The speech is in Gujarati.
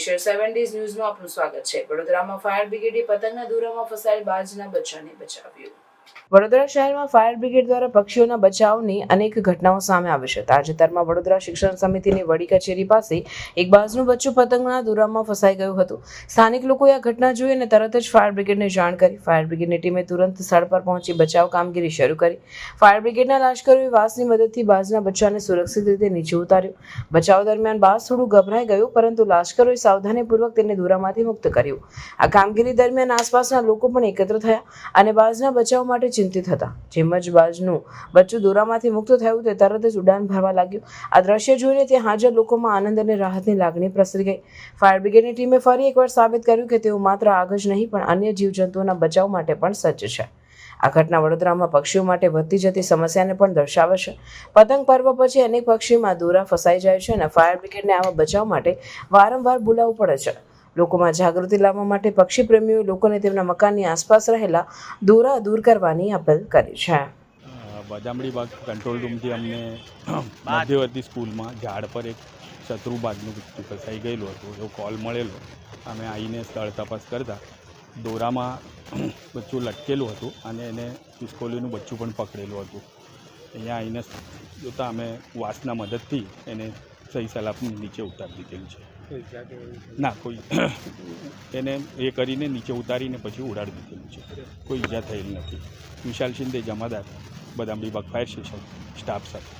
સ્પેશિયલ સેવન ન્યૂઝમાં આપનું સ્વાગત છે. વડોદરામાં ફાયર બ્રિગેડે પતંગના દોરામાં ફસાયેલ બાજના બચ્ચાને બચાવ્યું. વડોદરા શહેરમાં ફાયર બ્રિગેડ દ્વારા પક્ષીઓના બચાવની અનેક ઘટનાઓ સામે આવી છે. તાજેતરમાં વડોદરા શિક્ષણ સમિતિની વડી કચેરી પાસે એક બાજનું બચ્ચું પતંગના દોરામાં ફસાઈ ગયું હતું. સ્થાનિક લોકોએ આ ઘટના જોઈ અને તરત જ ફાયર બ્રિગેડને જાણ કરી. ફાયર બ્રિગેડની ટીમે તુરંત સ્થળ પર પહોંચી બચાવ કામગીરી શરૂ કરી. ફાયર બ્રિગેડના લાશ્કરોએ વાસની મદદથી બાજના બચ્ચાને સુરક્ષિત રીતે નીચે ઉતાર્યું. બચાવ દરમિયાન બાજ થોડું ગભરાઈ ગયું, પરંતુ લાશ્કરોએ સાવધાનીપૂર્વક તેને દોરામાંથી મુક્ત કર્યું. આ કામગીરી દરમિયાન આસપાસના લોકો પણ એકત્ર થયા અને બાજના બચાવ માટે ચિંતિત હતા. જેમ જ બાજનું બચ્ચું દોરામાંથી મુક્ત થયું તે તરત જ ઉડાન ભરવા લાગ્યું. આ દ્રશ્ય જોઈને ત્યાં હાજર લોકોમાં આનંદ અને રાહતની લાગણી પ્રસરી ગઈ. ફાયર બ્રિગેડની ટીમે ફરી એકવાર સાબિત કર્યું કે તેઓ માત્ર આગ જ નહીં, પણ અન્ય જીવજંતુઓના બચાવ માટે પણ સજ્જ છે. આ ઘટના વડોદરામાં પક્ષીઓ માટે વધતી જતી સમસ્યાને પણ દર્શાવે છે. પતંગ પર્વ પછી અનેક પક્ષીમાં દોરા ફસાઈ જાય છે અને ફાયર બ્રિગેડને આવા બચાવ માટે વારંવાર બોલાવવું પડે છે. લોકોમાં જાગૃતિ લાવવા માટે પક્ષી પ્રેમીઓએ લોકોને તેમના મકાનની આસપાસ રહેલા દોરા દૂર કરવાની અપીલ કરી છે. અ, બાગ કંટ્રોલ રૂમથી અમને મધ્યવર્તી સ્કૂલમાં ઝાડ પર એક શત્રુબાગનું બચ્ચું ફસાઈ ગયેલું હતું. એવો કોલ મળેલો. અમે આવીને સ્થળ તપાસ કરતા દોરામાં બચ્ચું લટકેલું હતું અને એને ખિસકોલીનું બચ્ચું પણ પકડેલું હતું. અહીંયા આવીને જોતાં અમે વાસના મદદથી એને સહી સલામત નીચે ઉતારી દીધેલું છે. ના કોઈ એને એ કરીને નીચે ઉતારીને પછી ઉડાડી દીધેલું છે. કોઈ ઈજા થયેલ નથી. વિશાલ શિંદે જમાદાર Badamdi Baug fire station staff સાથે.